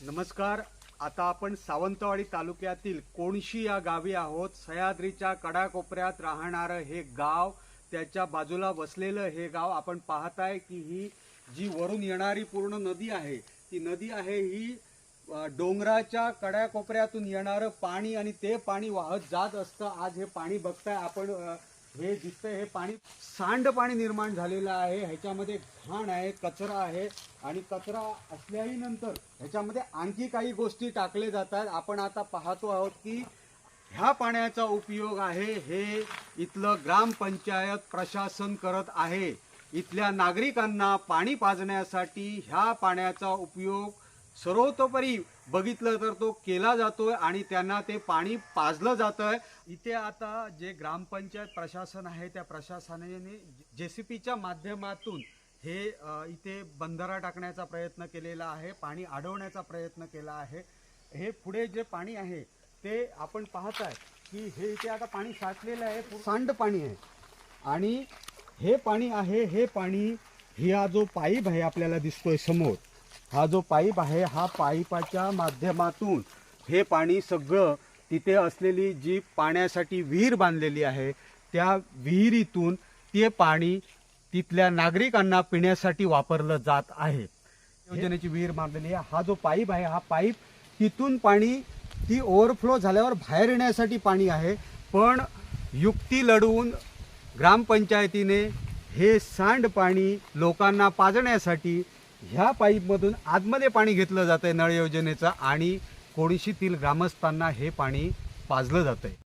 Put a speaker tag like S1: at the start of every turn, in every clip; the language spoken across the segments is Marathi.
S1: नमस्कार. आता आपण सावंतवाडी तालुक्यातील कोणशी या गावी आहोत? सह्याद्रीच्या कडाकोपऱ्यात राहणारं हे गाव त्याच्या बाजूला वसलेलं हे गाव आपण पाहताय की ही जी वरून येणारी पूर्ण नदी आहे ती नदी आहे ही डोंगराच्या कड्याकोपऱ्यातून येणारं पाणी आणि ते पाणी वाहत जात असतं. आज हे पाणी बघताय आपण हे दिसतंय हे पाणी सांडपाणी निर्माण झालेलं आहे. ह्याच्यामध्ये घाण आहे कचरा आहे. आणि कचरा असल्याही नंतर ह्याच्यामध्ये आणखी काही गोष्टी टाकले जातात. आपण आता पाहतो आहोत की ह्या पाण्याचा उपयोग आहे हे इथलं ग्रामपंचायत प्रशासन करत आहे. इथल्या नागरिकांना पाणी पाजण्यासाठी ह्या पाण्याचा उपयोग सर्वतोपरी बघितलं तर तो केला जातोय आणि त्यांना ते पाणी पाजलं जातंय. इथे आता जे ग्रामपंचायत प्रशासन आहे त्या प्रशासनाने जे सी पीच्या माध्यमातून हे इथे बंधारा टाकण्याचा प्रयत्न केलेला आहे पाणी अडवण्याचा प्रयत्न केला आहे. हे पुढे जे पाणी आहे ते आपण पाहताय की हे इथे आता पाणी साठलेलं आहे सांड पाणी आहे. आणि हे पाणी आहे हे पाणी ही हा जो पाईप आहे आपल्याला दिसतोय समोर हा जो पाईप आहे हा पाईपाच्या माध्यमातून हे पाणी सगळं तिथे असलेली जी पाण्यासाठी विहीर बांधलेली आहे त्या विहिरीतून ते पाणी तिथल्या नागरिकांना पिण्यासाठी वापरलं जात आहे. योजनेची विहीर बांधलेली आहे. हा जो पाईप आहे हा पाईप तिथून पाणी ती ओव्हरफ्लो झाल्यावर बाहेर येण्यासाठी पाणी आहे. पण युक्ती लढवून ग्रामपंचायतीने हे सांडपाणी लोकांना पाजण्यासाठी ह्या पाईपमधून आतमध्ये पाणी घेतलं जातं आहे नळ योजनेचं आणि कोडीशीतील ग्रामस्थांना हे पाणी पाजलं जातं आहे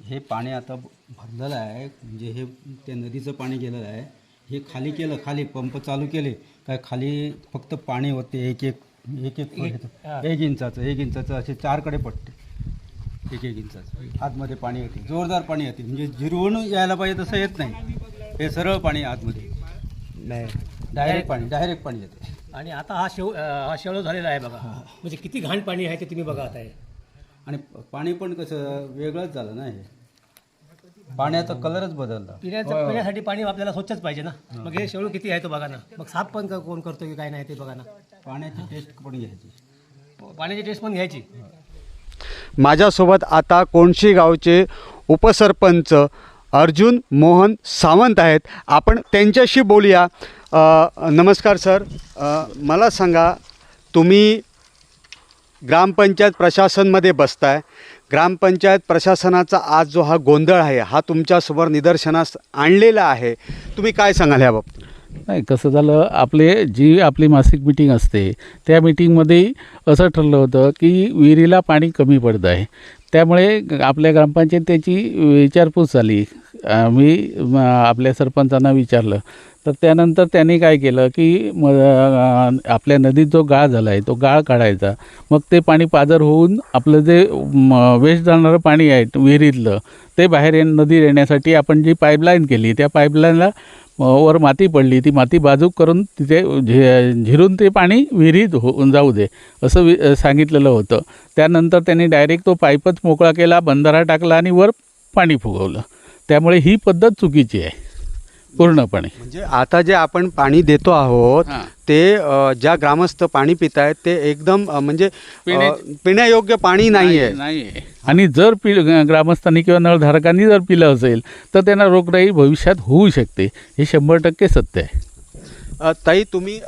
S2: हे पाणी आता भरलेलं आहे म्हणजे हे त्या नदीचं पाणी गेलेलं आहे. हे खाली केलं खाली पंप चालू केले. काय खाली फक्त पाणी होते एक एक एक एक एक इंचाचं एक इंचाचं असे चारकडे पडते एक एक इंचाचं. आतमध्ये पाणी येते. जोरदार पाणी येते. म्हणजे जिरवून यायला पाहिजे तसं येत नाही. हे सरळ पाणी आतमध्ये. डायरेक्ट पाणी डायरेक्ट पाणी येते.
S3: आणि आता हा शेव हा शेवळ झालेला आहे बघा. म्हणजे किती घाण पाणी आहे ते तुम्ही बघा आता हे.
S2: आणि पाणी पण कसं वेगळंच झालं ना हे. पाण्याचा कलरच बदलला.
S3: पिण्याचं पिण्यासाठी पाणी आपल्याला स्वच्छच पाहिजे ना. मग हे शेवळ किती आहे तो बघा ना. मग साफ पण क- कोण करतो की काय नाही ते बघा ना.
S2: पाण्याची टेस्ट पण घ्यायची.
S3: पाण्याची टेस्ट पण घ्यायची.
S1: माझ्यासोबत आता कोणशी गावचे उपसरपंच अर्जुन मोहन सावंत आहेत. आपण त्यांच्याशी बोलूया. अ, नमस्कार सर. अ, मला सांगा तुम्ही ग्रामपंचायत प्रशासनमध्ये बसताय. ग्रामपंचायत प्रशासनाचा आज जो हा गोंधळ आहे हा तुमच्यासमोर निदर्शनास आणलेला आहे. तुम्ही काय सांगाल याबाबत
S4: नाही कसं झालं आपले जी आपली मासिक मिटिंग असते त्या मिटिंगमध्ये असं ठरलं होतं की विहिरीला पाणी कमी पडतं आहे. त्यामुळे आपल्या ग्रामपंचायत त्याची विचारपूस झाली. मी आपल्या सरपंचांना विचारलं. तर त्यानंतर त्यांनी काय केलं की म आपल्या नदीत जो गाळ झाला आहे तो गाळ काढायचा. मग ते पाणी पाजर होऊन आपलं जे वेस्ट जाणारं पाणी आहे विहिरीतलं ते बाहेर ये नदी येण्यासाठी आपण जी पाईपलाईन केली त्या पाईपलाईनला वर माती पडली ती माती बाजूक करून तिथे झि झिरून ते पाणी विहिरीत होऊन जाऊ दे असं वि सांगितलेलं होतं. त्यानंतर त्यांनी डायरेक्ट तो पाईपच मोकळा केला बंधारा टाकला आणि वर पाणी फुगवलं. त्यामुळे ही पद्धत चुकीची आहे. पूर्णपणे.
S1: म्हणजे आता जे आपण पाणी देतो आहोत
S4: हां.
S1: ते अ, ज्या ग्रामस्थ पाणी पित आहेत ते एकदम अ, म्हणजे अ,
S4: पिण्या-
S1: पिण्यायोग्य पाणी नाही आहे
S4: आणि जर पि ग्रामस्थांनी किंवा नळधारकांनी जर पिलं असेल तर त्यांना रोगराई भविष्यात होऊ शकते. हे शंभर टक्के सत्य आहे.
S1: ताई तुम्ही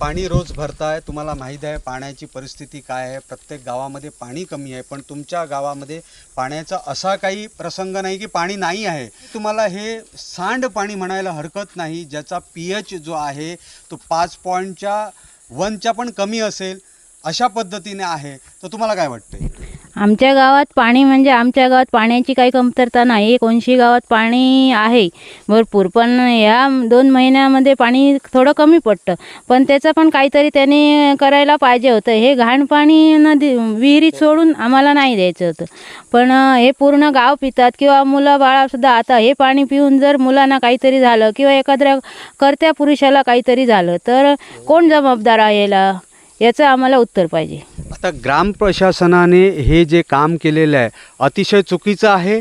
S1: पाणी रोज भरताय तुम्हाला माहीत आहे पाण्याची परिस्थिती काय आहे. प्रत्येक गावामध्ये पाणी कमी आहे पण तुमच्या गावामध्ये पाण्याचा असा काही प्रसंग नाही की पाणी नाही आहे. तुम्हाला हे सांड पाणी म्हणायला हरकत नाही ज्याचा पी एच जो आहे तो पाच पॉईंटच्या वनच्या पण कमी असेल अशा पद्धतीने आहे. तर तुम्हाला काय वाटतं
S5: आमच्या गावात पाणी म्हणजे आमच्या गावात पाण्याची काही कमतरता नाही. कोणशी गावात पाणी आहे. भरपूर. पण ह्या दोन महिन्यामध्ये पाणी थोडं कमी पडतं. पण त्याचं पण काहीतरी त्याने करायला पाहिजे होतं. हे घाण पाणी नदी विहिरीत सोडून आम्हाला नाही द्यायचं होतं. पण हे पूर्ण गाव पितात किंवा मुलं बाळासुद्धा आता हे पाणी पिऊन जर मुलांना काहीतरी झालं किंवा एखाद्या करत्या पुरुषाला काहीतरी झालं तर कोण जबाबदार आहे याला? याचं आम्हाला उत्तर पाहिजे.
S1: आता ग्राम प्रशासनाने हे जे काम केलेलं आहे अतिशय चुकीचं आहे?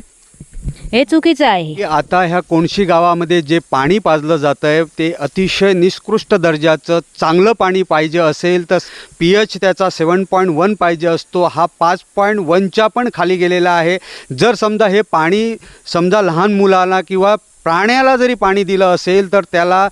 S5: हे चुकीचं आहे.
S1: की आता ह्या कोणशी गावामध्ये जे पाणी पाजलं जातं आहे ते अतिशय निकृष्ट दर्जाचं चांगलं पाणी पाहिजे असेल तर पी एच त्याचा सेवन पॉईंट वन पाहिजे असतो हा पाच पॉईंट वनच्या पण खाली गेलेला आहे. जर समजा हे पाणी समजा लहान मुलाला किंवा प्राण्याला जरी पाणी दिलं असेल तर त्याला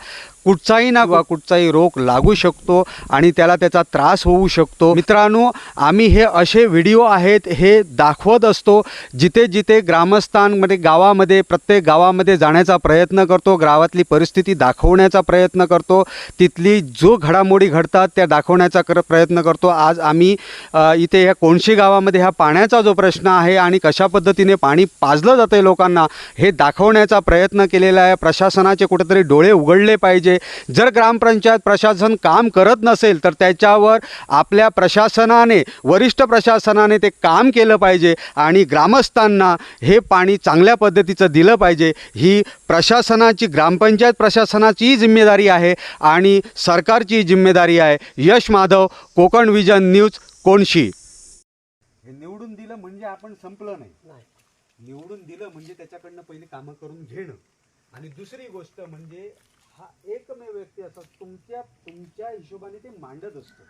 S1: कुठचाही ना वा कुठचाही रोग लागू शकतो आणि त्याला त्याचा त्रास होऊ शकतो. मित्रांनो आम्ही हे असे व्हिडिओ आहेत हे दाखवत असतो जिथे जिथे ग्रामस्थांमध्ये गावामध्ये प्रत्येक गावामध्ये जाण्याचा प्रयत्न करतो गावातली परिस्थिती दाखवण्याचा प्रयत्न करतो तिथली जो घडामोडी घडतात त्या दाखवण्याचा कर प्रयत्न करतो. आज आम्ही इथे ह्या कोणशी गावामध्ये हा पाण्याचा जो प्रश्न आहे आणि कशा पद्धतीने पाणी पाजलं जातं आहे लोकांना हे दाखवण्याचा प्रयत्न केलेला आहे. प्रशासनाचे कुठेतरी डोळे उघडले पाहिजे. जर ग्रामपंचायत प्रशासन काम करत नसेल तर त्याच्यावर आपल्या प्रशासनाने वरिष्ठ प्रशासनाने ते काम केलं पाहिजे आणि ग्रामस्थांना हे पाणी चांगल्या पद्धतीचं दिलं पाहिजे. ही प्रशासनाची ग्रामपंचायत प्रशासनाचीही जिम्मेदारी आहे आणि सरकारची जिम्मेदारी आहे. यश माधव कोकण विजन न्यूज कोणशी हे निवडून दिलं म्हणजे आपण संपलं नाही. निवडून दिलं म्हणजे त्याच्याकडनं पहिली कामं करून घेणं. आणि दुसरी गोष्ट म्हणजे हा एकमेव व्यक्ती असा तुमच्या तुमच्या हिशोबाने ते मांडत असतो.